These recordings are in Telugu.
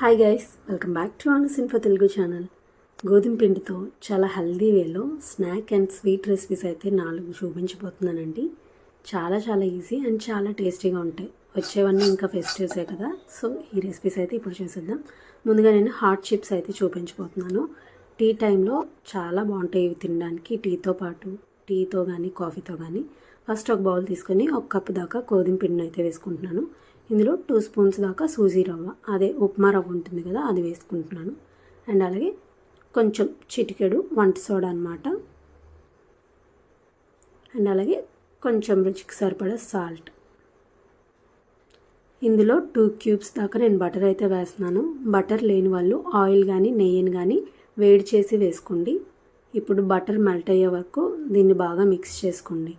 Hi guys welcome back to Anu's info Telugu channel గోధుమ పిండితో చాలా హెల్దీ వేలో స్నాక్ అండ్ స్వీట్ రెసిపీస్ అయితే నాలుగు చూపించబోతున్నానండి. చాలా చాలా ఈజీ అండ్ చాలా టేస్టీగా ఉంటాయి. వచ్చేవన్నీ ఇంకా ఫెస్టివ్సే కదా సో ఈ రెసిపీస్ అయితే ఇప్పుడు చూసేద్దాం. ముందుగా నేను హాట్ చిప్స్ అయితే చూపించబోతున్నాను. టీ టైంలో చాలా బాగుంటాయి ఇవి తినడానికి. టీతో పాటు టీతో కానీ కాఫీతో కానీ ఫస్ట్ ఒక బౌల్ తీసుకొని ఒక కప్పు దాకా గోధుమ పిండిని అయితే వేసుకుంటున్నాను. ఇందులో టూ స్పూన్స్ దాకా సూజీ రవ్వ అదే ఉప్మా రవ్వ ఉంటుంది కదా అది వేసుకుంటున్నాను. అండ్ అలాగే కొంచెం చిటికెడు వంట సోడా అనమాట అండ్ అలాగే కొంచెం రుచికి సరిపడా సాల్ట్. ఇందులో టూ క్యూబ్స్ దాకా నేను బటర్ అయితే వేస్తున్నాను. బటర్ లేని వాళ్ళు ఆయిల్ కానీ నెయ్యిని కానీ వేడి చేసి వేసుకోండి. ఇప్పుడు బటర్ మెల్ట్ అయ్యే వరకు దీన్ని బాగా మిక్స్ చేసుకోండి.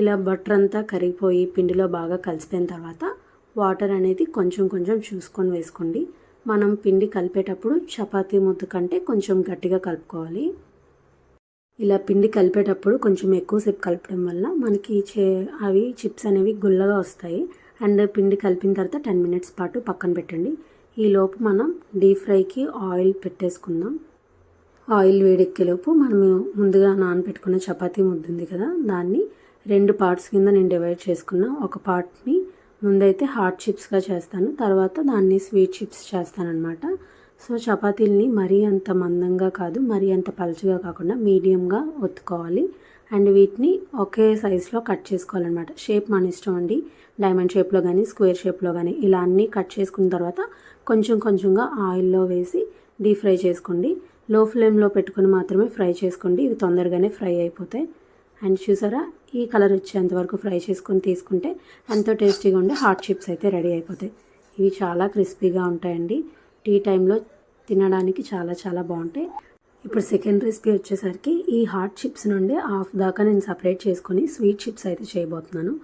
ఇలా బటర్ అంతా కరిగిపోయి పిండిలో బాగా కలిసిపోయిన తర్వాత వాటర్ అనేది కొంచెం కొంచెం చూసుకొని వేసుకోండి. మనం పిండి కలిపేటప్పుడు చపాతీ ముద్ద కంటే కొంచెం గట్టిగా కలుపుకోవాలి. ఇలా పిండి కలిపేటప్పుడు కొంచెం ఎక్కువసేపు కలపడం వల్ల మనకి చే అవి చిప్స్ అనేవి గుల్లగా వస్తాయి. అండ్ పిండి కలిపిన తర్వాత టెన్ మినిట్స్ పాటు పక్కన పెట్టండి. ఈ లోపు మనం డీప్ ఫ్రైకి ఆయిల్ పెట్టేసుకుందాం. ఆయిల్ వేడెక్కేలోపు మనము ముందుగా నానబెట్టుకున్న చపాతీ ముద్ద ఉంది కదా దాన్ని రెండు పార్ట్స్ కింద నేను డివైడ్ చేసుకున్న ఒక పార్ట్ని ముందైతే హాట్ చిప్స్గా చేస్తాను. తర్వాత దాన్ని స్వీట్ చిప్స్ చేస్తానన్నమాట. సో చపాతీల్ని మరీ అంత మందంగా కాదు మరీ అంత పలుచగా కాకుండా మీడియంగా ఒత్తుకోవాలి. అండ్ వీటిని ఒకే సైజులో కట్ చేసుకోవాలన్నమాట. షేప్ మన ఇష్టం అండి. డైమండ్ షేప్లో కానీ స్క్వేర్ షేప్లో కానీ ఇలా అన్నీ కట్ చేసుకున్న తర్వాత కొంచెం కొంచెంగా ఆయిల్లో వేసి డీప్ ఫ్రై చేసుకోండి. లో ఫ్లేమ్లో పెట్టుకొని మాత్రమే ఫ్రై చేసుకోండి. ఇవి తొందరగానే ఫ్రై అయిపోతాయి. అండ్ చూసారా? ఈ కలర్ వచ్చేంత వరకు ఫ్రై చేసుకొని తీసుకుంటే ఎంతో టేస్టీగా ఉండే హాట్ చిప్స్ అయితే రెడీ అయిపోతాయి. ఇవి చాలా క్రిస్పీగా ఉంటాయండి. టీ టైంలో తినడానికి చాలా చాలా బాగుంటాయి. ఇప్పుడు సెకండ్ రెసిపీ వచ్చేసరికి ఈ హాట్ చిప్స్ నుండి హాఫ్ దాకా నేను సపరేట్ చేసుకొని స్వీట్ చిప్స్ అయితే చేయబోతున్నాను.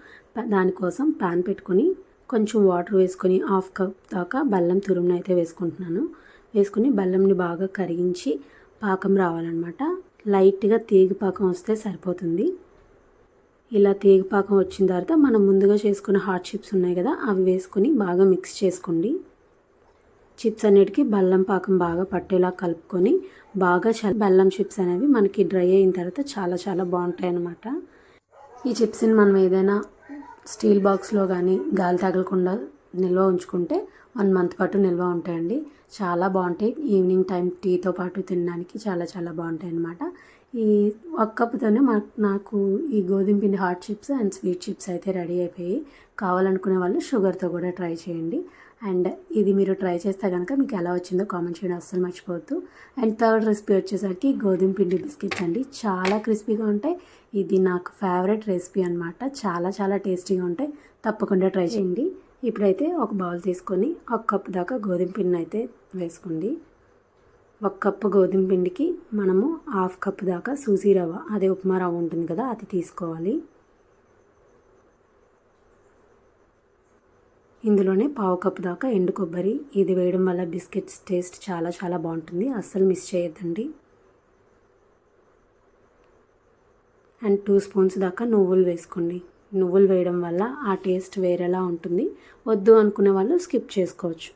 దానికోసం ప్యాన్ పెట్టుకొని కొంచెం వాటర్ వేసుకొని హాఫ్ కప్ దాకా బెల్లం తురుమును అయితే వేసుకుంటున్నాను. వేసుకుని బెల్లంని బాగా కరిగించి పాకం రావాలన్నమాట. లైట్గా తీగపాకం వస్తే సరిపోతుంది. ఇలా తీగపాకం వచ్చిన తర్వాత మనం ముందుగా చేసుకున్న హాట్ చిప్స్ ఉన్నాయి కదా అవి వేసుకొని బాగా మిక్స్ చేసుకోండి. చిప్స్ అన్నిటికీ బెల్లం పాకం బాగా పట్టేలా కలుపుకొని బాగా బెల్లం చిప్స్ అనేవి మనకి డ్రై అయిన తర్వాత చాలా చాలా బాగుంటాయి అన్నమాట. ఈ చిప్స్ని మనం ఏదైనా స్టీల్ బాక్స్లో కానీ గాలి తగలకుండా నిల్వ ఉంచుకుంటే వన్ మంత్ పాటు నిల్వ ఉంటాయండి. చాలా బాగుంటాయి. ఈవినింగ్ టైం టీతో పాటు తినడానికి చాలా చాలా బాగుంటాయి అన్నమాట. ఈ ఒక మాకు నాకు ఈ గోధుమ పిండి hot chips and sweet chips అయితే రెడీ అయిపోయి కావాలనుకునే వాళ్ళు షుగర్తో కూడా ట్రై చేయండి. అండ్ ఇది మీరు ట్రై చేస్తే కనుక మీకు ఎలా వచ్చిందో కామెంట్ చేయడం అస్సలు మర్చిపోవద్దు. అండ్ థర్డ్ రెసిపీ వచ్చేసరికి గోధుమ పిండి బిస్కెట్స్ అండి. చాలా క్రిస్పీగా ఉంటాయి. ఇది నాకు ఫేవరెట్ రెసిపీ అనమాట చాలా చాలా టేస్టీగా ఉంటాయి. తప్పకుండా ట్రై చేయండి. ఇప్పుడైతే ఒక బౌల్ తీసుకొని ఒక కప్పు దాకా గోధుమ పిండిని అయితే వేసుకోండి. ఒక కప్పు గోధుమ పిండికి మనము హాఫ్ కప్పు దాకా సూజీ రవ్వ అదే ఉప్మా రవ్వ ఉంటుంది కదా అది తీసుకోవాలి. ఇందులోనే పావు కప్పు దాకా ఎండు కొబ్బరి ఇది వేయడం వల్ల బిస్కెట్స్ టేస్ట్ చాలా చాలా బాగుంటుంది అస్సలు మిస్ చేయొద్దండి. అండ్ టూ స్పూన్స్ దాకా నువ్వులు వేసుకోండి. నువ్వులు వేయడం వల్ల ఆ టేస్ట్ వేరేలా ఉంటుంది. వద్దు అనుకునే వాళ్ళు స్కిప్ చేసుకోవచ్చు.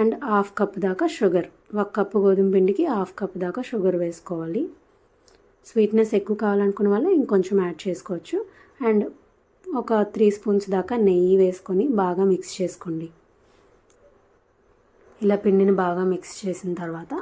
అండ్ హాఫ్ కప్ దాకా షుగర్. ఒక కప్పు గోధుమ పిండికి హాఫ్ కప్ దాకా షుగర్ వేసుకోవాలి. స్వీట్నెస్ ఎక్కువ కావాలనుకున్న వాళ్ళు ఇంకొంచెం యాడ్ చేసుకోవచ్చు. అండ్ ఒక త్రీ స్పూన్స్ దాకా నెయ్యి వేసుకొని బాగా మిక్స్ చేసుకోండి. ఇలా పిండిని బాగా మిక్స్ చేసిన తర్వాత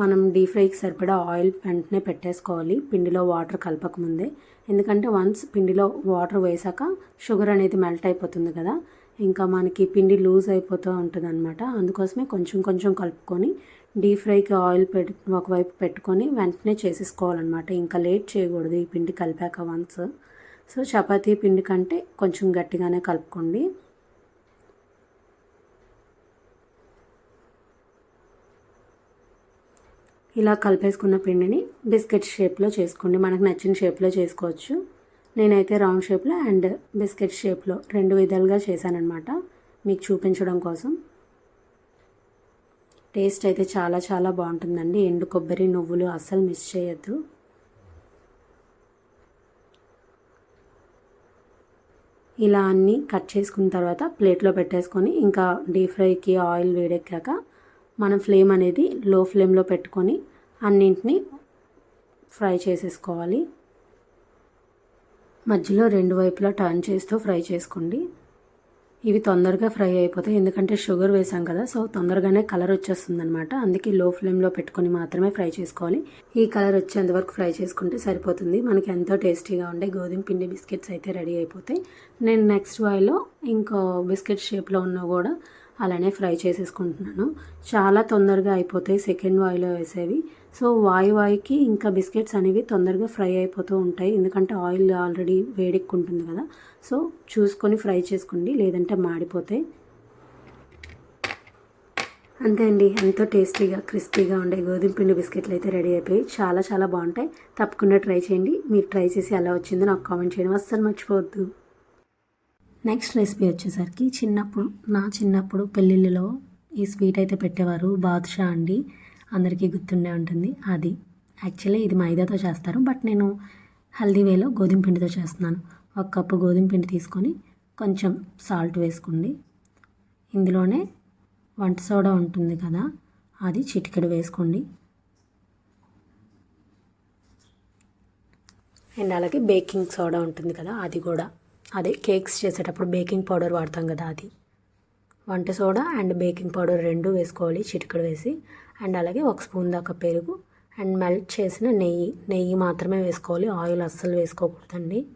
మనం డీప్ ఫ్రైకి సరిపడా ఆయిల్ వెంటనే పెట్టేసుకోవాలి. పిండిలో వాటర్ కలపకముందే. ఎందుకంటే వన్స్ పిండిలో వాటర్ వేసాక షుగర్ అనేది మెల్ట్ అయిపోతుంది కదా. ఇంకా మనకి పిండి లూజ్ అయిపోతూ ఉంటుంది అనమాట అందుకోసమే కొంచెం కొంచెం కలుపుకొని డీప్ ఫ్రైకి ఆయిల్ పెట్టి ఒకవైపు పెట్టుకొని వెంటనే చేసేసుకోవాలన్నమాట. ఇంకా లేట్ చేయకూడదు ఈ పిండి కలిపాక వన్స్. సో చపాతీ పిండి కంటే కొంచెం గట్టిగానే కలుపుకోండి. ఇలా కలిపేసుకున్న పిండిని బిస్కెట్ షేప్లో చేసుకోండి. మనకు నచ్చిన షేప్లో చేసుకోవచ్చు. నేనైతే రౌండ్ షేప్లో అండ్ బిస్కెట్ షేప్లో రెండు విధాలుగా చేశానమాట మీకు చూపించడం కోసం. టేస్ట్ అయితే చాలా చాలా బాగుంటుందండి. ఎండు కొబ్బరి నువ్వులు అస్సలు మిస్ చేయొద్దు. ఇలా అన్నీ కట్ చేసుకున్న తర్వాత ప్లేట్లో పెట్టేసుకొని ఇంకా డీప్ ఫ్రైకి ఆయిల్ వేడెక్కాక మనం ఫ్లేమ్ అనేది లో ఫ్లేమ్లో పెట్టుకొని అన్నింటినీ ఫ్రై చేసేసుకోవాలి. మధ్యలో రెండు వైపులా టర్న్ చేస్తూ ఫ్రై చేసుకోండి. ఇవి తొందరగా ఫ్రై అయిపోతాయి. ఎందుకంటే షుగర్ వేసాం కదా సో తొందరగానే కలర్ వచ్చేస్తుంది అనమాట అందుకే లో ఫ్లేమ్లో పెట్టుకొని మాత్రమే ఫ్రై చేసుకోవాలి. ఈ కలర్ వచ్చేంత వరకు ఫ్రై చేసుకుంటే సరిపోతుంది. మనకి ఎంతో టేస్టీగా ఉండే గోధుమ పిండి బిస్కెట్స్ అయితే రెడీ అయిపోతాయి. నేను నెక్స్ట్ వాయిలో ఇంకో బిస్కెట్ షేప్లో ఉన్న కూడా అలానే ఫ్రై చేసేసుకుంటున్నాను. చాలా తొందరగా అయిపోతాయి సెకండ్ వాయిలో వేసేవి. సో వాయి వాయికి ఇంకా బిస్కెట్స్ అనేవి తొందరగా ఫ్రై అయిపోతూ ఉంటాయి. ఎందుకంటే ఆయిల్ ఆల్రెడీ వేడెక్కుంటుంది కదా. సో చూసుకొని ఫ్రై చేసుకోండి. లేదంటే మాడిపోతాయి. అంతే అండి. ఎంతో టేస్టీగా క్రిస్పీగా ఉండే గోధుమ పిండి బిస్కెట్లు అయితే రెడీ అయిపోయి చాలా చాలా బాగుంటాయి. తప్పకుండా ట్రై చేయండి. మీరు ట్రై చేసి ఎలా వచ్చిందో నాకు కామెంట్ చేయడం అస్సలు మర్చిపోవద్దు. నెక్స్ట్ రెసిపీ వచ్చేసరికి చిన్నప్పుడు నా చిన్నప్పుడు పెళ్ళిళ్ళలో ఈ స్వీట్ అయితే పెట్టేవారు. బాదుషా అండి. అందరికీ గుర్తుండే ఉంటుంది. అది. యాక్చువల్లీ ఇది మైదాతో చేస్తారు. బట్ నేను హల్దీ వేలో గోధుమ పిండితో చేస్తున్నాను. ఒక కప్పు గోధుమ పిండి తీసుకొని కొంచెం సాల్ట్ వేసుకోండి. ఇందులోనే వంట సోడా ఉంటుంది కదా అది చిటికెడు వేసుకోండి. అండ్ అలాగే బేకింగ్ సోడా ఉంటుంది కదా అది కూడా. అదే కేక్స్ చేసేటప్పుడు బేకింగ్ పౌడర్ వాడతాం కదా అది. వంట సోడా అండ్ బేకింగ్ పౌడర్ రెండు వేసుకోవాలి చిటికడు వేసి. అండ్ అలాగే ఒక స్పూన్ దాకా పెరుగు అండ్ మెల్ట్ చేసిన నెయ్యి. నెయ్యి మాత్రమే వేసుకోవాలి ఆయిల్ అస్సలు వేసుకోకూడదండి.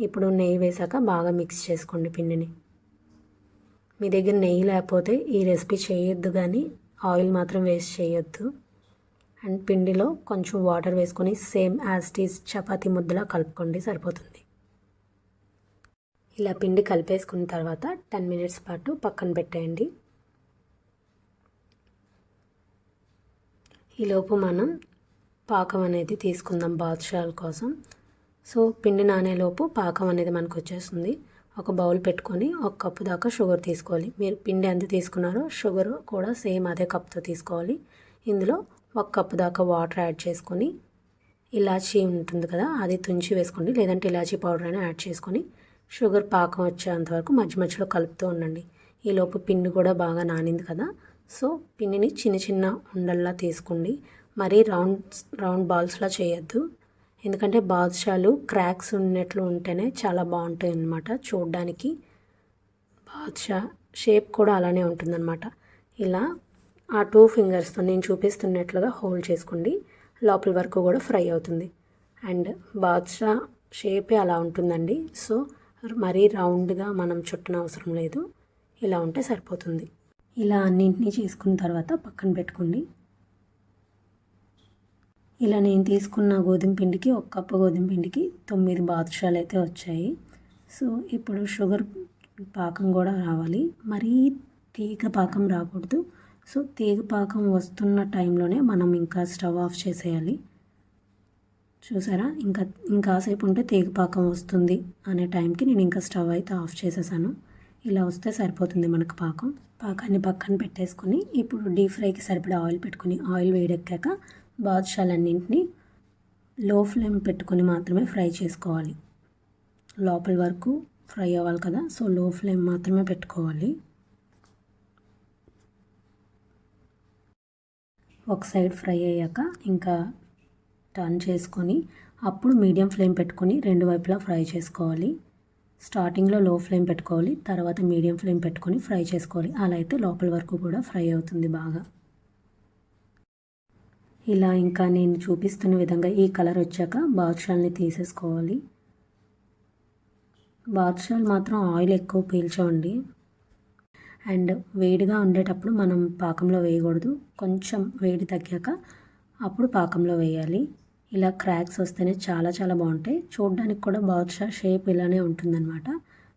ఇప్పుడు నెయ్యి వేసాక బాగా మిక్స్ చేసుకోండి పిండిని. మీ దగ్గర నెయ్యి లేకపోతే ఈ రెసిపీ చేయొద్దు కానీ ఆయిల్ మాత్రం వేస్ట్ చేయొద్దు. అండ్ పిండిలో కొంచెం వాటర్ వేసుకొని సేమ్ యాజ్ టీస్ చపాతీ ముద్దలా కలుపుకోండి సరిపోతుంది. ఇలా పిండి కలిపేసుకున్న తర్వాత టెన్ మినిట్స్ పాటు పక్కన పెట్టేయండి. ఈలోపు మనం పాకం అనేది తీసుకుందాం బాదుషాల కోసం. సో పిండి నానేలోపు పాకం అనేది మనకు వచ్చేస్తుంది. ఒక బౌల్ పెట్టుకొని ఒక కప్పు దాకా షుగర్ తీసుకోవాలి. మీరు పిండి ఎంత తీసుకున్నారో షుగర్ కూడా సేమ్ అదే కప్తో తీసుకోవాలి. ఇందులో ఒక కప్పు దాకా వాటర్ యాడ్ చేసుకొని ఇలాచీ ఉంటుంది కదా అది తుంచి వేసుకోండి. లేదంటే ఇలాచీ పౌడర్ అయినా యాడ్ చేసుకొని షుగర్ పాకం వచ్చేంత వరకు మధ్య మధ్యలో కలుపుతూ ఉండండి. ఈలోపు పిండి కూడా బాగా నానింది కదా. సో పిండిని చిన్న చిన్న ఉండల్లా తీసుకోండి. మరీ రౌండ్ రౌండ్ బాల్స్లా చేయొద్దు. ఎందుకంటే బాదుషాలు క్రాక్స్ ఉన్నట్లు ఉంటేనే చాలా బాగుంటాయి అన్నమాట చూడడానికి. బాదుషా షేప్ కూడా అలానే ఉంటుందన్నమాట. ఇలా ఆ టూ ఫింగర్స్తో నేను చూపిస్తున్నట్లుగా హోల్డ్ చేసుకోండి. లోపల వరకు కూడా ఫ్రై అవుతుంది. అండ్ బాదుషా షేపే అలా ఉంటుందండి. సో మరీ రౌండ్గా మనం చుట్టన అవసరం లేదు. ఇలా ఉంటే సరిపోతుంది. ఇలా అన్నింటినీ చేసుకున్న తర్వాత పక్కన పెట్టుకోండి. ఇలా నేను తీసుకున్న గోధుమ పిండికి ఒక కప్పు గోధుమ పిండికి తొమ్మిది బాదుషాలు అయితే వచ్చాయి. సో ఇప్పుడు షుగర్ పాకం కూడా రావాలి. మరీ తీగ పాకం రాకూడదు. సో తీగ పాకం వస్తున్న టైంలోనే మనం ఇంకా స్టవ్ ఆఫ్ చేసేయాలి. చూసారా? ఇంకా ఇంకాసేపు ఉంటే తీగ పాకం వస్తుంది అనే టైంకి నేను ఇంకా స్టవ్ అయితే ఆఫ్ చేసేసాను. ఇలా వస్తే సరిపోతుంది మనకు పాకం. పాకాన్ని పక్కన పెట్టేసుకొని ఇప్పుడు డీప్ ఫ్రైకి సరిపడా ఆయిల్ పెట్టుకొని ఆయిల్ వేడెక్కాక బాదుషాలన్నింటినీ లో ఫ్లేమ్ పెట్టుకొని మాత్రమే ఫ్రై చేసుకోవాలి. లోపల వరకు ఫ్రై అవ్వాలి కదా సో లో ఫ్లేమ్ మాత్రమే పెట్టుకోవాలి. ఒక సైడ్ ఫ్రై అయ్యాక ఇంకా టర్న్ చేసుకొని అప్పుడు మీడియం ఫ్లేమ్ పెట్టుకొని రెండు వైపులా ఫ్రై చేసుకోవాలి. స్టార్టింగ్లో లో ఫ్లేమ్ పెట్టుకోవాలి. తర్వాత మీడియం ఫ్లేమ్ పెట్టుకొని ఫ్రై చేసుకోవాలి. అలా అయితే లోపల వరకు కూడా ఫ్రై అవుతుంది బాగా. ఇలా ఇంకా నేను చూపిస్తున్న విధంగా ఈ కలర్ వచ్చాక బాదుషాల్ని తీసేసుకోవాలి. బాదుషాలు మాత్రం ఆయిల్ ఎక్కువ పీల్చండి. అండ్ వేడిగా ఉండేటప్పుడు మనం పాకంలో వేయకూడదు. కొంచెం వేడి తగ్గాక అప్పుడు పాకంలో వేయాలి. ఇలా క్రాక్స్ వస్తేనే చాలా చాలా బాగుంటాయి. చూడడానికి కూడా బాదుషా షేప్ ఇలానే ఉంటుందన్నమాట.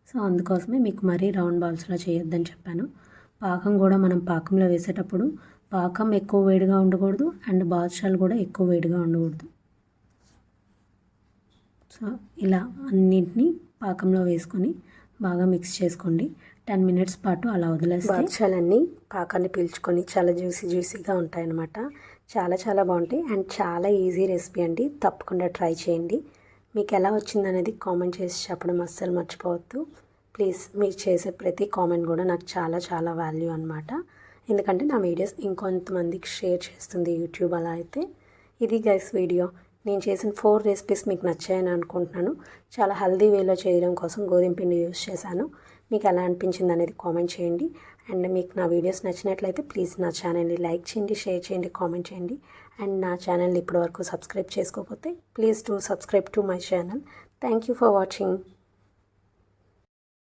సో అందుకోసమే మీకు మరీ రౌండ్ బాల్స్లో చేయొద్దని చెప్పాను. పాకం కూడా మనం పాకంలో వేసేటప్పుడు పాకం ఎక్కువ వేడిగా ఉండకూడదు అండ్ బాదుషాలు కూడా ఎక్కువ వేడిగా ఉండకూడదు. సో ఇలా అన్నింటినీ పాకంలో వేసుకొని బాగా మిక్స్ చేసుకోండి. టెన్ మినిట్స్ పాటు అలా వదిలేస్తే బాదుషాలన్నీ పాకాన్ని పీల్చుకొని చాలా జ్యూసీ జ్యూసీగా ఉంటాయన్నమాట. చాలా చాలా బాగుంటాయి. అండ్ చాలా ఈజీ రెసిపీ అండి. తప్పకుండా ట్రై చేయండి. మీకు ఎలా వచ్చిందనేది కామెంట్ చేసి చెప్పడం అస్సలు మర్చిపోవద్దు. ప్లీజ్ మీరు చేసే ప్రతి కామెంట్ కూడా నాకు చాలా చాలా వాల్యూ అనమాట ఎందుకంటే నా వీడియోస్ ఇంకొంతమందికి షేర్ చేస్తుంది యూట్యూబ్ అలా అయితే. ఇది గైస్ వీడియో. నేను చేసిన ఫోర్ రెసిపీస్ మీకు నచ్చాయని అనుకుంటున్నాను. చాలా హెల్దీ వేలో చేయడం కోసం గోధుమ పిండి యూస్ చేశాను. మీకు ఎలా అనిపించింది అనేది కామెంట్ చేయండి. అండ్ మీకు నా వీడియోస్ నచ్చినట్లయితే ప్లీజ్ నా ఛానల్ని లైక్ చేయండి షేర్ చేయండి కామెంట్ చేయండి. అండ్ నా ఛానల్ని ఇప్పటివరకు సబ్స్క్రైబ్ చేసుకోకపోతే please to subscribe to my channel thank you for watching